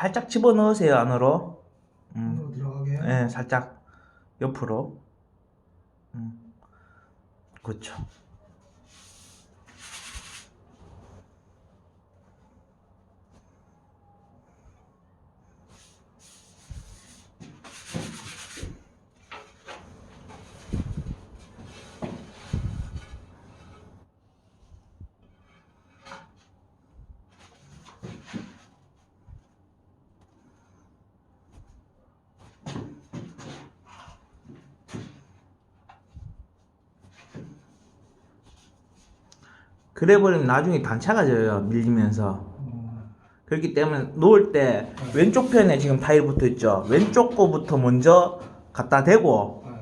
살짝 집어 넣으세요 안으로. 음. 들어가게. 네, 살짝 옆으로. 음. 그렇죠. 그래 버리면 나중에 단차가 져요 밀리면서 음, 그렇기 때문에 놓을 때 왼쪽 편에 지금 타일 붙어 있죠 왼쪽 거부터 먼저 갖다 대고 네.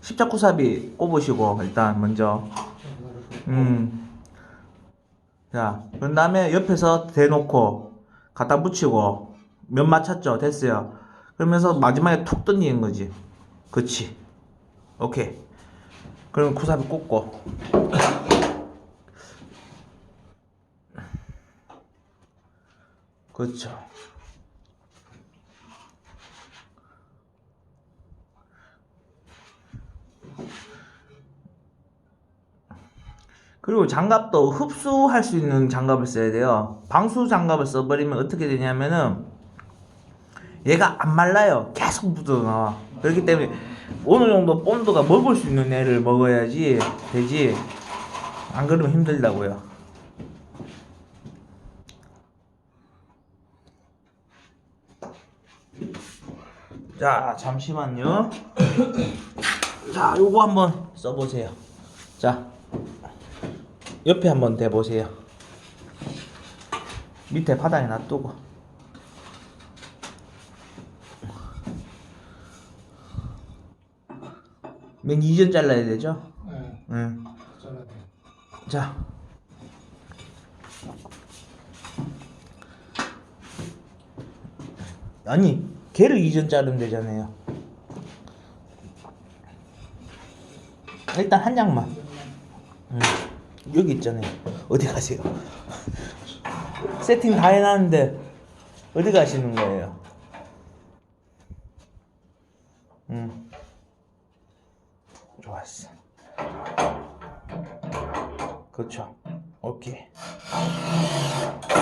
십자쿠사비 꼽으시고 일단 먼저 자, 그다음에 음. 자, 그 다음에 옆에서 대놓고 갖다 붙이고 면 맞췄죠? 됐어요. 그러면서 마지막에 툭 던지는 거지. 그치. 오케이. 그럼 쿠사비 꽂고. 그렇죠. 그리고 장갑도 흡수할 수 있는 장갑을 써야 돼요. 방수 장갑을 써버리면 어떻게 되냐면은 얘가 안 말라요. 계속 묻어 나와. 그렇기 때문에 어느 정도 본드가 먹을 수 있는 애를 먹어야지 되지. 안 그러면 힘들다고요. 자, 잠시만요. 자, 요거 한번 써보세요. 자, 옆에 한번 대보세요. 밑에 바닥에 놔두고. 맨 이전 잘라야 되죠? 네, 응. 잘라야 돼. 자. 아니, 걔를 이전 자르면 되잖아요. 일단 한 장만. 응. 여기 있잖아요. 어디 가세요? 세팅 다 해놨는데 어디 가시는 거예요? 응. 좋았어. 그렇죠. 오케이.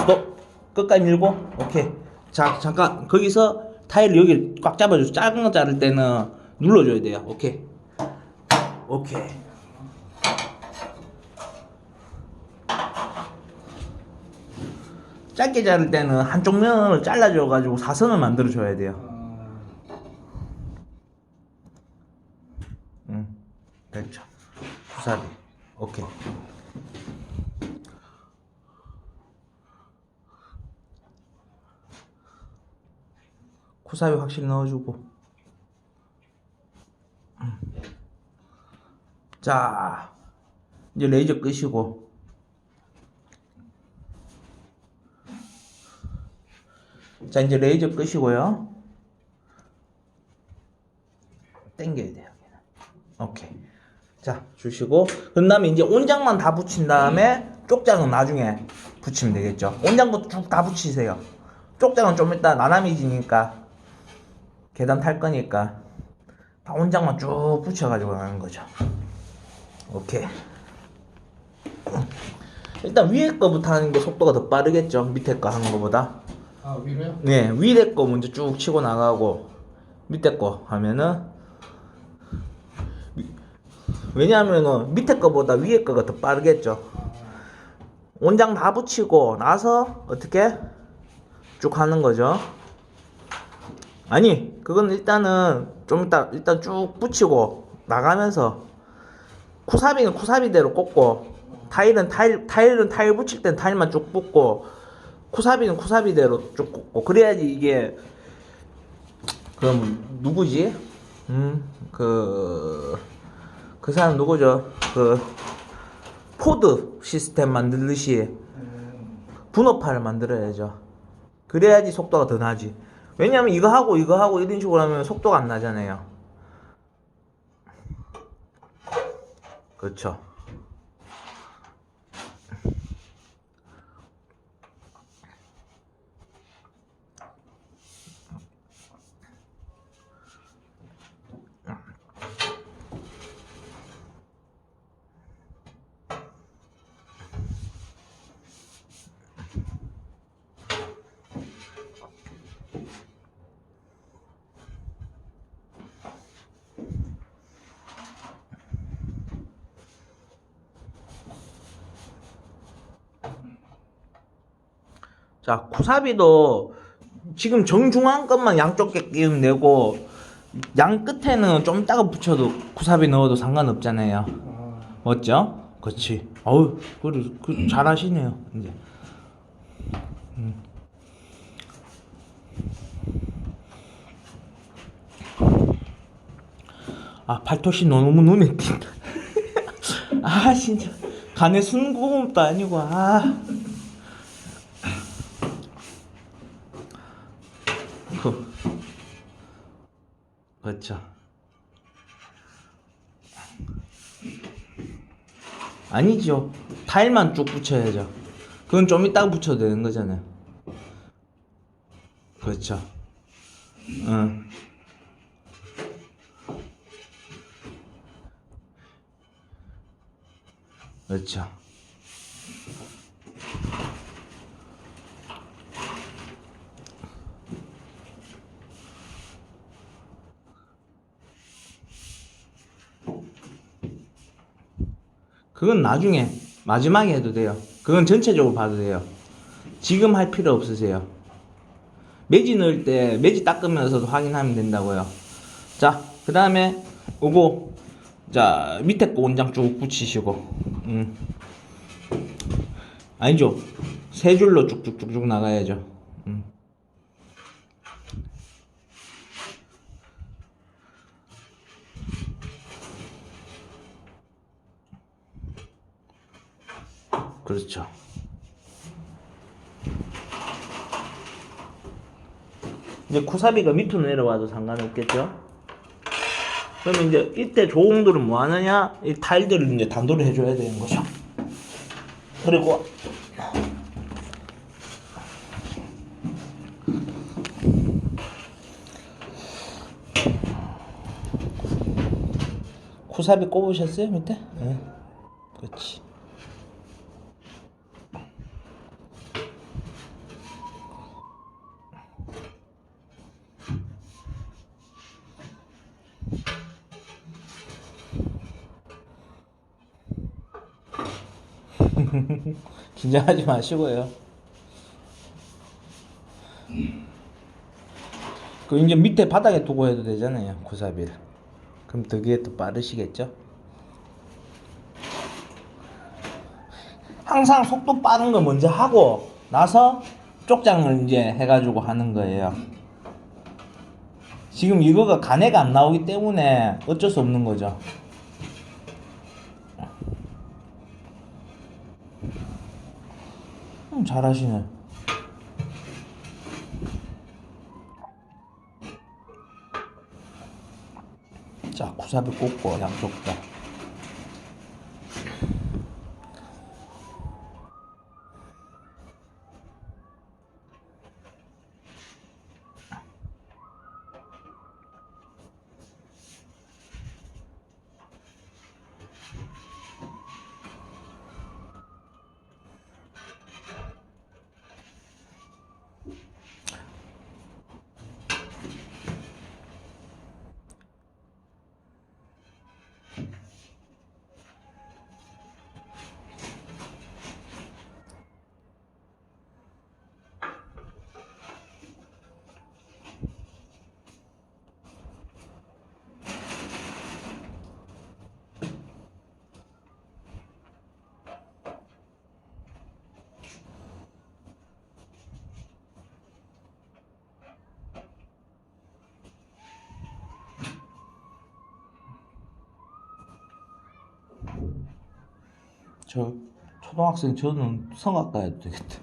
너 끝까지 밀고 오케이. 자 잠깐 거기서 타일 여기 꽉 잡아줘. 작은 거 자를 때는 눌러줘야 돼요. 오케이. 오케이. 짧게 자를 때는 한쪽 면을 잘라줘 가지고 사선을 만들어 줘야 돼요. 아, 응. 됐죠. 구사리. 오케이. 쿠사비 확실히 넣어주고. 음. 자, 이제 레이저 끄시고. 자, 이제 레이저 끄시고요. 땡겨야 돼요. 오케이. 자, 주시고. 그 다음에 이제 온장만 다 붙인 다음에 쪽장은 나중에 붙이면 되겠죠. 온장부터 쭉 다 붙이세요. 쪽장은 좀 이따 나남이지니까 계단 탈 거니까 다 온장만 쭉 붙여가지고 가는 거죠. 오케이. 일단 위에 거부터 하는 게 속도가 더 빠르겠죠. 밑에 거 하는 거보다. 아 위로요? 네, 위에 거 먼저 쭉 치고 나가고 밑에 거 하면은 위- 왜냐하면은 밑에 거보다 위에 거가 더 빠르겠죠. 온장 다 붙이고 나서 어떻게 쭉 하는 거죠. 아니, 그건 일단은 좀 이따 일단 쭉 붙이고 나가면서 쿠사비는 쿠사비대로 꽂고 타일은 타일 타일은 타일 붙일 땐 타일만 쭉 붙고 쿠사비는 쿠사비대로 쭉 꽂고 그래야지 이게 그럼 누구지? 음그그 그 사람 누구죠? 그 포드 시스템 만들듯이 음, 분업화를 만들어야죠. 그래야지 속도가 더 나지. 왜냐면 이거 하고 이거 하고 이런 식으로 하면 속도가 안 나잖아요. 그렇죠. 자, 구사비도 지금 정중앙 것만 양쪽 게 끼우면 되고 양 끝에는 좀 이따가 붙여도 구사비 넣어도 상관없잖아요. 아, 맞죠? 그렇지. 어우, 그래, 그 잘하시네요. 이제. 음. 아, 팔토시 너무 눈에 띈다. 아, 진짜. 간에 순구금도 아니고, 아. 그. 그렇죠. 아니죠. 타일만 쭉 붙여야죠. 그건 좀 이따가 붙여도 되는 거잖아요. 그렇죠. 응. 그렇죠. 그건 나중에 마지막에 해도 돼요. 그건 전체적으로 봐도 돼요. 지금 할 필요 없으세요. 매지 넣을 때 매지 닦으면서도 확인하면 된다고요. 자, 그 다음에 요거 자 밑에 거 원장 쭉 붙이시고, 음. 아니죠. 세 줄로 쭉쭉쭉쭉 나가야죠. 음. 그렇죠. 이제 쿠사비가 밑으로 내려와도 상관없겠죠? 그러면 이제 이때 조공들은 뭐 하느냐? 이 타일들을 이제 단도를 해줘야 되는 거죠. 그리고 쿠사비 꼽으셨어요 밑에? 네. 그렇지. 긴장하지 마시고요. 그 이제 밑에 바닥에 두고 해도 되잖아요. 구사비를. 그럼 그게 또 빠르시겠죠? 항상 속도 빠른 거 먼저 하고 나서 쪽장을 이제 해가지고 하는 거예요. 지금 이거가 간해가 안 나오기 때문에 어쩔 수 없는 거죠. 음, 잘하시네. 자, 구사비 꽂고 양쪽 다. 저 초등학생 저는 성악 가야 되겠다.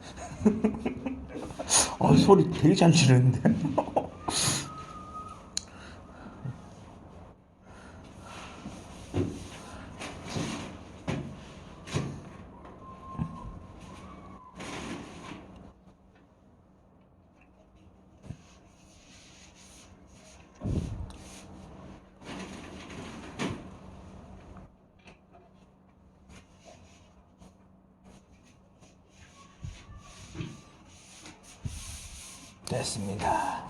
아 소리 되게 잘 지르는데. 됐습니다.